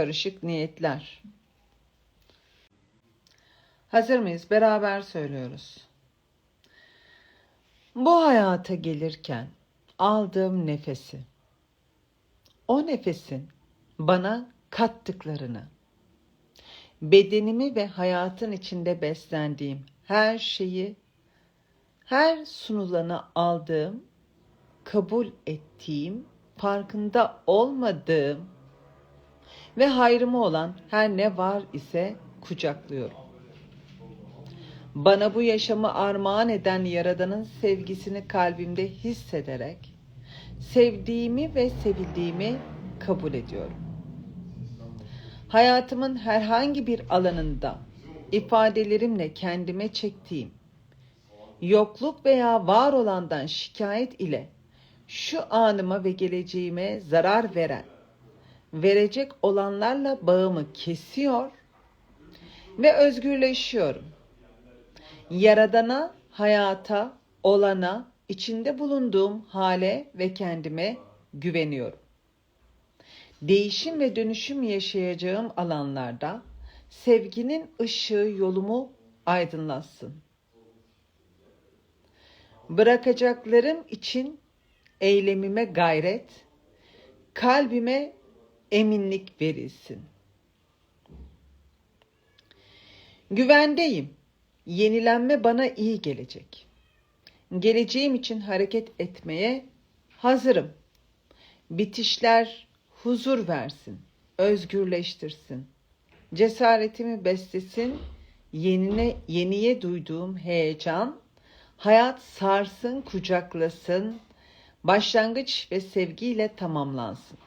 karışık niyetler. Hazır mıyız? Beraber söylüyoruz. Bu hayata gelirken aldığım nefesi, o nefesin bana kattıklarını, bedenimi ve hayatın içinde beslendiğim her şeyi, her sunulanı aldığım, kabul ettiğim, farkında olmadığım ve hayrıma olan her ne var ise kucaklıyorum. Bana bu yaşamı armağan eden Yaradan'ın sevgisini kalbimde hissederek sevdiğimi ve sevildiğimi kabul ediyorum. Hayatımın herhangi bir alanında ifadelerimle kendime çektiğim yokluk veya var olandan şikayet ile şu anıma ve geleceğime zarar veren, verecek olanlarla bağımı kesiyor ve özgürleşiyorum. Yaradana, hayata, olana, içinde bulunduğum hale ve kendime güveniyorum. Değişim ve dönüşüm yaşayacağım alanlarda sevginin ışığı yolumu aydınlatsın. Bırakacaklarım için eylemime gayret, kalbime eminlik verilsin. Güvendeyim. Yenilenme bana iyi gelecek. Geleceğim için hareket etmeye hazırım. Bitişler huzur versin, özgürleştirsin. Cesaretimi beslesin, yenine, yeniye duyduğum heyecan, hayat sarsın, kucaklasın, başlangıç ve sevgiyle tamamlansın.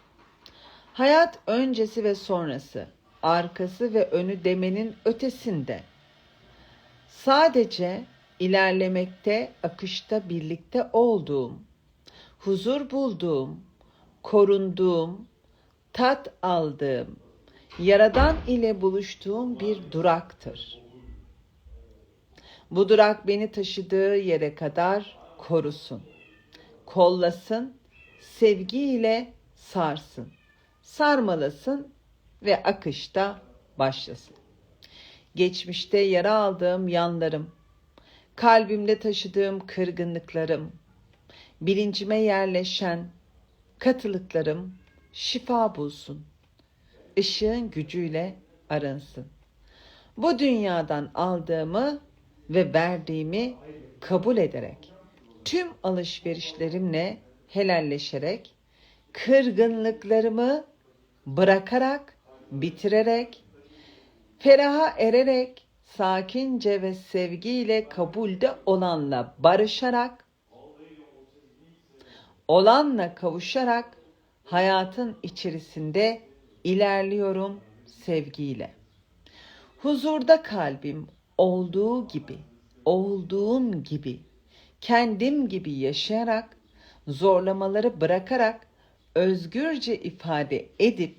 Hayat öncesi ve sonrası, arkası ve önü demenin ötesinde. Sadece ilerlemekte, akışta birlikte olduğum, huzur bulduğum, korunduğum, tat aldığım, Yaradan ile buluştuğum bir duraktır. Bu durak beni taşıdığı yere kadar korusun, kollasın, sevgiyle sarsın, sarmalasın ve akışta başlasın. Geçmişte yara aldığım yanlarım, kalbimde taşıdığım kırgınlıklarım, bilincime yerleşen katılıklarım şifa bulsun. Işığın gücüyle arınsın. Bu dünyadan aldığımı ve verdiğimi kabul ederek, tüm alışverişlerimle helalleşerek, kırgınlıklarımı bırakarak, bitirerek, feraha ererek, sakince ve sevgiyle kabulde olanla barışarak, olanla kavuşarak hayatın içerisinde ilerliyorum sevgiyle. Huzurda kalbim olduğu gibi, olduğum gibi, kendim gibi yaşayarak, zorlamaları bırakarak özgürce ifade edip,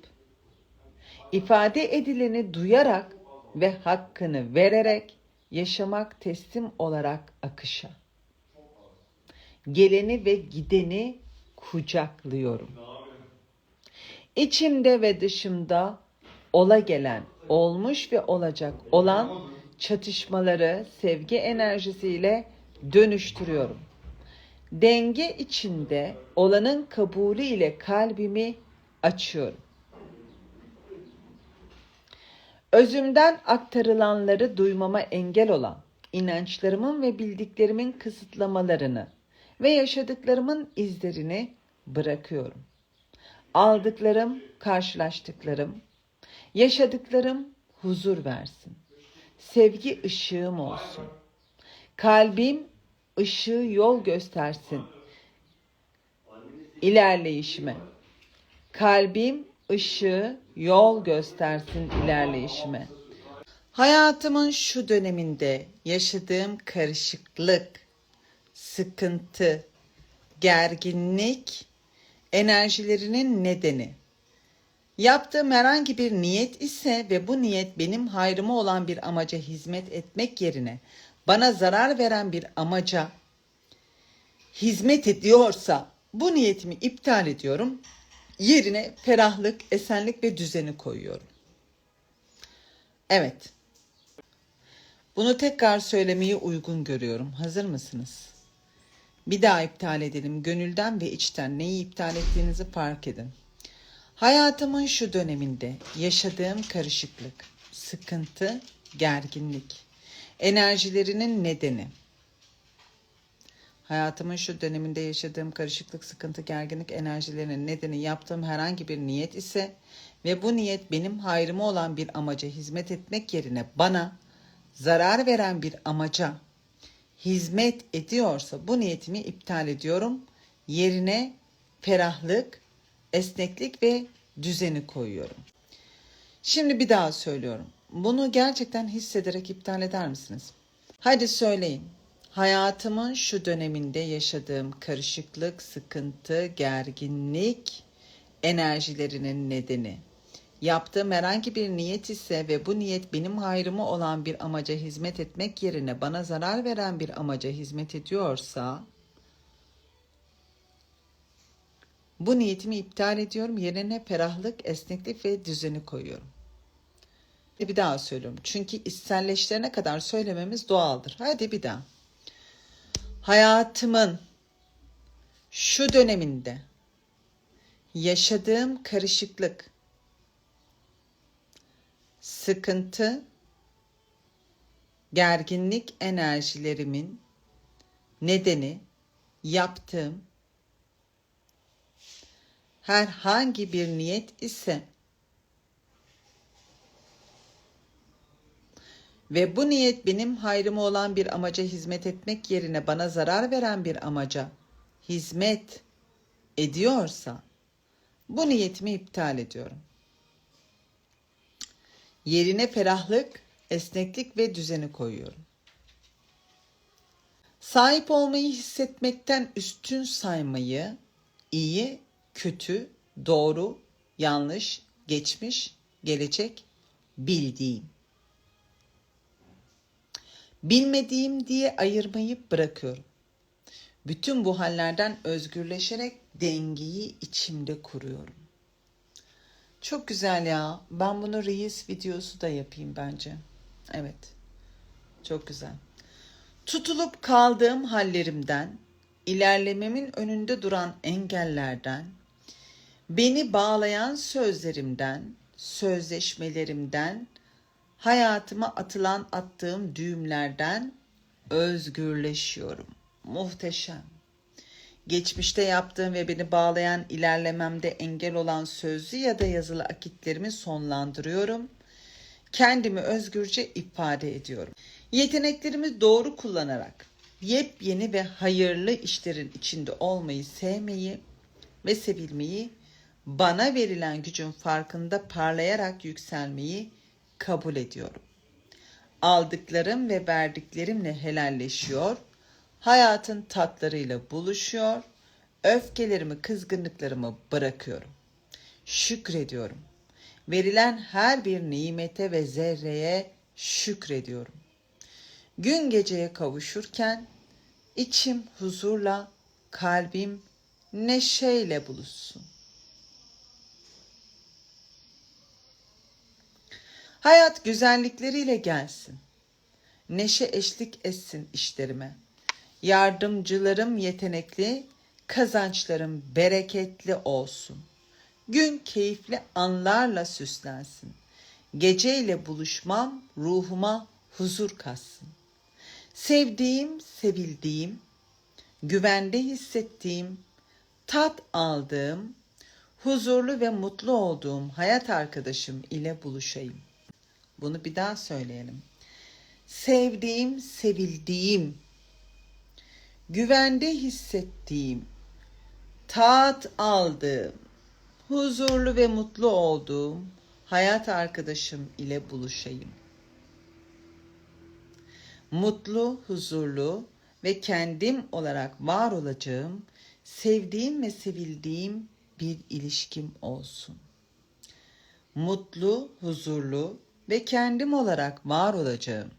ifade edileni duyarak ve hakkını vererek yaşamak teslim olarak akışa. Geleni ve gideni kucaklıyorum. İçimde ve dışımda ola gelen, olmuş ve olacak olan çatışmaları sevgi enerjisiyle dönüştürüyorum. Denge içinde olanın kabulü ile kalbimi açıyorum. Özümden aktarılanları duymama engel olan inançlarımın ve bildiklerimin kısıtlamalarını ve yaşadıklarımın izlerini bırakıyorum. Aldıklarım, karşılaştıklarım, yaşadıklarım huzur versin. Sevgi ışığım olsun. Kalbim ışığı yol göstersin ilerleyişime. Kalbim ışığı yol göstersin ilerleyişime. Hayatımın şu döneminde yaşadığım karışıklık, sıkıntı, gerginlik enerjilerinin nedeni. Yaptığım herhangi bir niyet ise ve bu niyet benim hayrıma olan bir amaca hizmet etmek yerine bana zarar veren bir amaca hizmet ediyorsa bu niyetimi iptal ediyorum Yerine ferahlık, esenlik ve düzeni koyuyorum. Evet. Bunu tekrar söylemeyi uygun görüyorum. Hazır mısınız? Bir daha iptal edelim. Gönülden ve içten neyi iptal ettiğinizi fark edin. Hayatımın şu döneminde yaşadığım karışıklık, sıkıntı, gerginlik, enerjilerinin nedeni. Hayatımın şu döneminde yaşadığım karışıklık, sıkıntı, gerginlik enerjilerinin nedeni yaptığım herhangi bir niyet ise ve bu niyet benim hayrıma olan bir amaca hizmet etmek yerine bana zarar veren bir amaca hizmet ediyorsa bu niyetimi iptal ediyorum. Yerine ferahlık, esneklik ve düzeni koyuyorum. Şimdi bir daha söylüyorum. Bunu gerçekten hissederek iptal eder misiniz? Hadi söyleyin. Hayatımın şu döneminde yaşadığım karışıklık, sıkıntı, gerginlik enerjilerinin nedeni. Yaptığım herhangi bir niyet ise ve bu niyet benim hayrıma olan bir amaca hizmet etmek yerine bana zarar veren bir amaca hizmet ediyorsa bu niyetimi iptal ediyorum. Yerine ferahlık, esneklik ve düzeni koyuyorum. Bir daha söylüyorum. Çünkü içselleştirene kadar söylememiz doğaldır. Hadi bir daha. Hayatımın şu döneminde yaşadığım karışıklık, sıkıntı, gerginlik enerjilerimin nedeni yaptığım herhangi bir niyet ise ve bu niyet benim hayrıma olan bir amaca hizmet etmek yerine bana zarar veren bir amaca hizmet ediyorsa bu niyetimi iptal ediyorum. Yerine ferahlık, esneklik ve düzeni koyuyorum. Sahip olmayı hissetmekten üstün saymayı iyi, kötü, doğru, yanlış, geçmiş, gelecek, bildiğim. Bilmediğim diye ayırmayı bırakıyorum. Bütün bu hallerden özgürleşerek dengeyi içimde kuruyorum. Çok güzel ya. Ben bunu reis videosu da yapayım bence. Evet. Çok güzel. Tutulup kaldığım hallerimden, ilerlememin önünde duran engellerden, beni bağlayan sözlerimden, sözleşmelerimden, hayatıma atılan attığım düğümlerden özgürleşiyorum. Muhteşem. Geçmişte yaptığım ve beni bağlayan ilerlememde engel olan sözlü ya da yazılı akitlerimi sonlandırıyorum. Kendimi özgürce ifade ediyorum. Yeteneklerimi doğru kullanarak yepyeni ve hayırlı işlerin içinde olmayı sevmeyi ve sevilmeyi, bana verilen gücün farkında parlayarak yükselmeyi kabul ediyorum. Aldıklarım ve verdiklerimle helalleşiyor, hayatın tatlarıyla buluşuyor, öfkelerimi, kızgınlıklarımı bırakıyorum. Şükrediyorum. Verilen her bir nimete ve zerreye şükrediyorum. Gün geceye kavuşurken içim huzurla, kalbim neşeyle buluşsun. Hayat güzellikleriyle gelsin. Neşe eşlik etsin işlerime. Yardımcılarım yetenekli, kazançlarım bereketli olsun. Gün keyifli anlarla süslensin. Geceyle buluşmam ruhuma huzur katsın. Sevdiğim, sevildiğim, güvende hissettiğim, tat aldığım, huzurlu ve mutlu olduğum hayat arkadaşım ile buluşayım. Bunu bir daha söyleyelim. Sevdiğim, sevildiğim, güvende hissettiğim, tat aldığım, huzurlu ve mutlu olduğum hayat arkadaşım ile buluşayım. Mutlu, huzurlu ve kendim olarak var olacağım, sevdiğim ve sevildiğim bir ilişkim olsun. Mutlu, huzurlu ve kendim olarak var olacağım,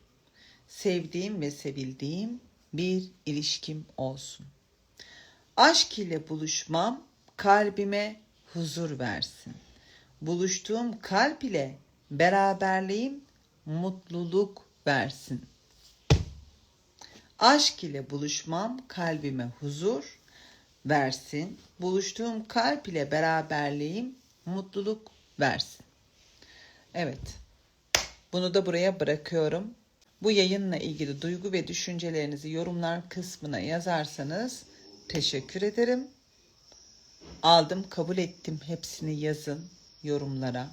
sevdiğim ve sevildiğim bir ilişkim olsun. Aşk ile buluşmam kalbime huzur versin. Buluştuğum kalp ile beraberliğim mutluluk versin. Aşk ile buluşmam kalbime huzur versin. Buluştuğum kalp ile beraberliğim mutluluk versin. Evet. Bunu da buraya bırakıyorum. Bu yayınla ilgili duygu ve düşüncelerinizi yorumlar kısmına yazarsanız teşekkür ederim. Aldım, kabul ettim. Hepsini yazın yorumlara.